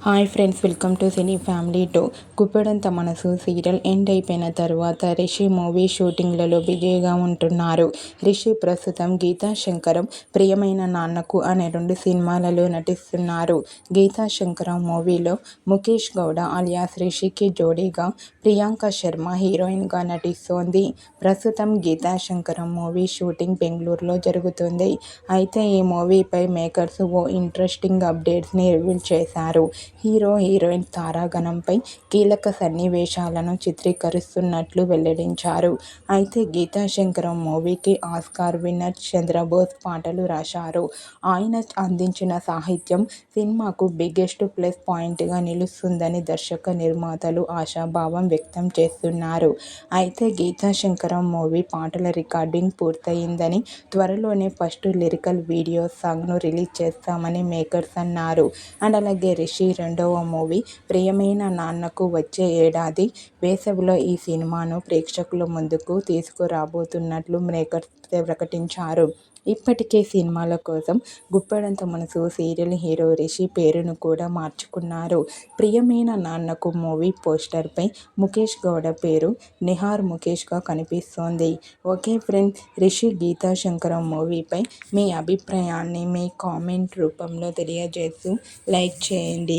Hi friends welcome to cine family two. Guppedantha Manasu serial end అయిపోయిన తర్వాత Rishi movie షూటింగ్లలో బిజీగా ఉంటున్నారు. రిషి ప్రస్తుతం గీతా శంకరం ప్రియమైన నాన్నకు అనే రెండు సినిమాలలో నటిస్తున్నారు. గీతా శంకరం మూవీలో ముఖేష్ గౌడ అలియాస్ రిషికి జోడీగా ప్రియాంక శర్మ హీరోయిన్గా నటిస్తోంది. ప్రస్తుతం గీతా శంకరం మూవీ షూటింగ్ బెంగళూరులో జరుగుతుంది. అయితే ఈ మూవీపై మేకర్స్ ఓ ఇంట్రెస్టింగ్ అప్డేట్స్ని రివీల్ చేశారు. హీరో హీరోయిన్ తారాగణంపై కీలక సన్నివేశాలను చిత్రీకరిస్తున్నట్లు వెల్లడించారు. అయితే గీతా శంకరం మూవీకి ఆస్కార్ విన్నర్ చంద్రబోస్ పాటలు రాశారు. ఆయన అందించిన సాహిత్యం సినిమాకు బిగ్గెస్ట్ ప్లస్ పాయింట్గా నిలుస్తుందని దర్శక నిర్మాతలు ఆశాభావం వ్యక్తం చేస్తున్నారు. అయితే గీతా శంకరం మూవీ పాటల రికార్డింగ్ పూర్తయిందని త్వరలోనే ఫస్ట్ లిరికల్ వీడియో సాంగ్ను రిలీజ్ చేస్తామని మేకర్స్ అన్నారు. అండ్ అలాగే రిషి రెండవ మూవీ ప్రియమైన నాన్నకు వచ్చే ఏడాది వేసవిలో ఈ సినిమాను ప్రేక్షకుల ముందుకు తీసుకురాబోతున్నట్లు మేకర్స్ ప్రకటించారు. ఇప్పటికే సినిమాల కోసం గుప్పెడంత మనసు సీరియల్ హీరో రిషి పేరును కూడా మార్చుకున్నారు. ప్రియమైన నాన్నకు మూవీ పోస్టర్పై ముఖేష్ గౌడ పేరు నిహార్ ముఖేష్గా కనిపిస్తోంది. ఓకే ఫ్రెండ్స్ రిషి గీతా శంకరం మూవీపై మీ అభిప్రాయాన్ని మీ కామెంట్ రూపంలో తెలియజేస్తూ లైక్ చేయండి.